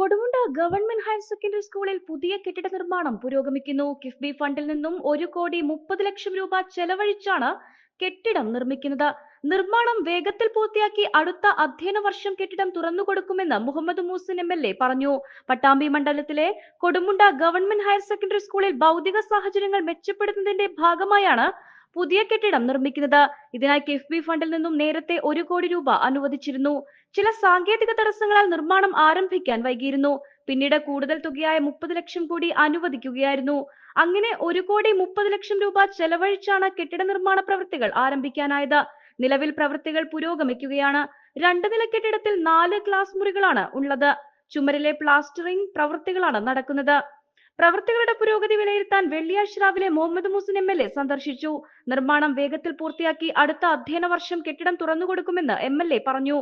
Kodumunda government higher secondary സ്കൂളിൽ പുതിയ കെട്ടിട നിർമ്മാണം പുരോഗമിക്കുന്നു. കിഫ്ബി ഫണ്ടിൽ നിന്നും ഒരു കോടി മുപ്പത് ലക്ഷം രൂപ ചെലവഴിച്ചാണ് കെട്ടിടം നിർമ്മിക്കുന്നത്. നിർമ്മാണം വേഗത്തിൽ പൂർത്തിയാക്കി അടുത്ത അധ്യയന വർഷം കെട്ടിടം തുറന്നു തുറന്നുകൊടുക്കുമെന്ന് Muhammad Muhsin M L A പറഞ്ഞു. പട്ടാമ്പി മണ്ഡലത്തിലെ കൊടുമുണ്ട ഗവൺമെന്റ് ഹയർ സെക്കൻഡറി സ്കൂളിൽ ഭൗതിക സാഹചര്യങ്ങൾ മെച്ചപ്പെടുത്തുന്നതിന്റെ ഭാഗമായാണ് പുതിയ കെട്ടിടം നിർമ്മിക്കുന്നത് ഇതിനായി കിഫ്ബി ഫണ്ടിൽ നിന്നും നേരത്തെ ഒരു കോടി രൂപ അനുവദിച്ചിരുന്നു. ചില സാങ്കേതിക തടസ്സങ്ങളാൽ നിർമ്മാണം ആരംഭിക്കാൻ വൈകിയിരുന്നു. പിന്നീട് കൂടുതൽ തുകയായ മുപ്പത് ലക്ഷം കൂടി അനുവദിക്കുകയായിരുന്നു. അങ്ങനെ ഒരു കോടി മുപ്പത് ലക്ഷം രൂപ ചെലവഴിച്ചാണ് കെട്ടിട നിർമ്മാണ പ്രവൃത്തികൾ ആരംഭിക്കാനായത്. നിലവിൽ പ്രവൃത്തികൾ പുരോഗമിക്കുകയാണ്. രണ്ട് നില കെട്ടിടത്തിൽ നാല് ക്ലാസ് മുറികളാണ് ഉള്ളത്. ചുമരിലെ പ്ലാസ്റ്ററിംഗ് പ്രവൃത്തികളാണ് നടക്കുന്നത്. പ്രവൃത്തികളുടെ പുരോഗതി വിലയിരുത്താൻ വെള്ളിയാഴ്ച രാവിലെ Muhammad Muhsin M L A സന്ദർശിച്ചു. നിർമ്മാണം വേഗത്തിൽ പൂർത്തിയാക്കി അടുത്ത അധ്യയന വർഷം കെട്ടിടം തുറന്നുകൊടുക്കുമെന്ന് എം എൽ എ പറഞ്ഞു.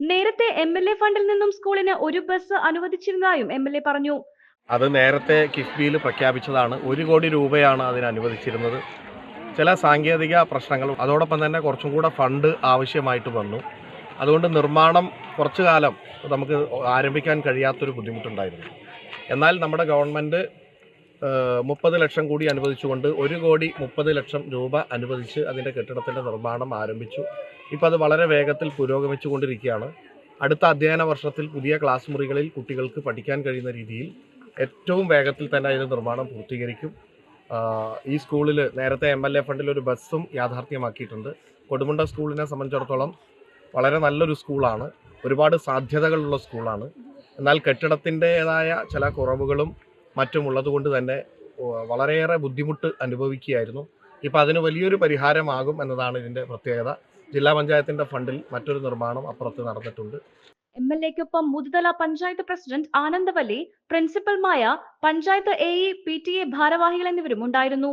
നേരത്തെ എം എൽ എ ഫണ്ടിൽ നിന്നും സ്കൂളിന് ഒരു ബസ് അനുവദിച്ചിരുന്നതായും എം എൽ എ പറഞ്ഞു. അത് നേരത്തെ കിഫ്ബിയിൽ പ്രഖ്യാപിച്ചതാണ്. ഒരു കോടി രൂപയാണ് അതിന് അനുവദിച്ചിരുന്നത്. ചില സാങ്കേതിക പ്രശ്നങ്ങൾ അതോടൊപ്പം തന്നെ കുറച്ചും കൂടെ ഫണ്ട് ആവശ്യമായിട്ട് വന്നു. അതുകൊണ്ട് നിർമ്മാണം കുറച്ചു കാലം നമുക്ക് ആരംഭിക്കാൻ കഴിയാത്തൊരു ബുദ്ധിമുട്ടുണ്ടായിരുന്നു. എന്നാൽ നമ്മുടെ ഗവൺമെന്റ് മുപ്പത് ലക്ഷം കൂടി അനുവദിച്ചുകൊണ്ട് ഒരു കോടി മുപ്പത് ലക്ഷം രൂപ അനുവദിച്ച് അതിന്റെ കെട്ടിടത്തിന്റെ നിർമ്മാണം ആരംഭിച്ചു. ഇപ്പോൾ അത് വളരെ വേഗത്തിൽ പുരോഗമിച്ചുകൊണ്ടിരിക്കുകയാണ്. അടുത്ത അധ്യയന വർഷത്തിൽ പുതിയ ക്ലാസ് മുറികളിൽ കുട്ടികൾക്ക് പഠിക്കാൻ കഴിയുന്ന രീതിയിൽ ഏറ്റവും വേഗത്തിൽ തന്നെ അതിന്റെ നിർമ്മാണം പൂർത്തീകരിക്കും. ഈ സ്കൂളിൽ നേരത്തെ എം എൽ എ ഫണ്ടിൽ ഒരു ബസ്സും യാഥാർത്ഥ്യമാക്കിയിട്ടുണ്ട്. കൊടുമുണ്ട സ്കൂളിനെ സംബന്ധിച്ചിടത്തോളം വളരെ നല്ലൊരു സ്കൂളാണ്. ഒരുപാട് സാധ്യതകളുള്ള സ്കൂളാണ്. എന്നാൽ കെട്ടിടത്തിന്റെതായ ചില കുറവുകളും മറ്റും ഉള്ളതുകൊണ്ട് തന്നെ വളരെയേറെ ബുദ്ധിമുട്ട് അനുഭവിക്കുകയായിരുന്നു. ഇപ്പോൾ അതിന് വലിയൊരു പരിഹാരമാകും എന്നതാണ് ഇതിന്റെ പ്രത്യേകത. ജില്ലാ പഞ്ചായത്തിന്റെ ഫണ്ടിൽ മറ്റൊരു നിർമ്മാണം അപ്പുറത്ത് നടന്നിട്ടുണ്ട്. എം എൽ എക്കൊപ്പം Muthuthala panchayat president Anandavalli പ്രിൻസിപ്പൽമായ panchayat A E P T A ഭാരവാഹികൾ എന്നിവരും ഉണ്ടായിരുന്നു.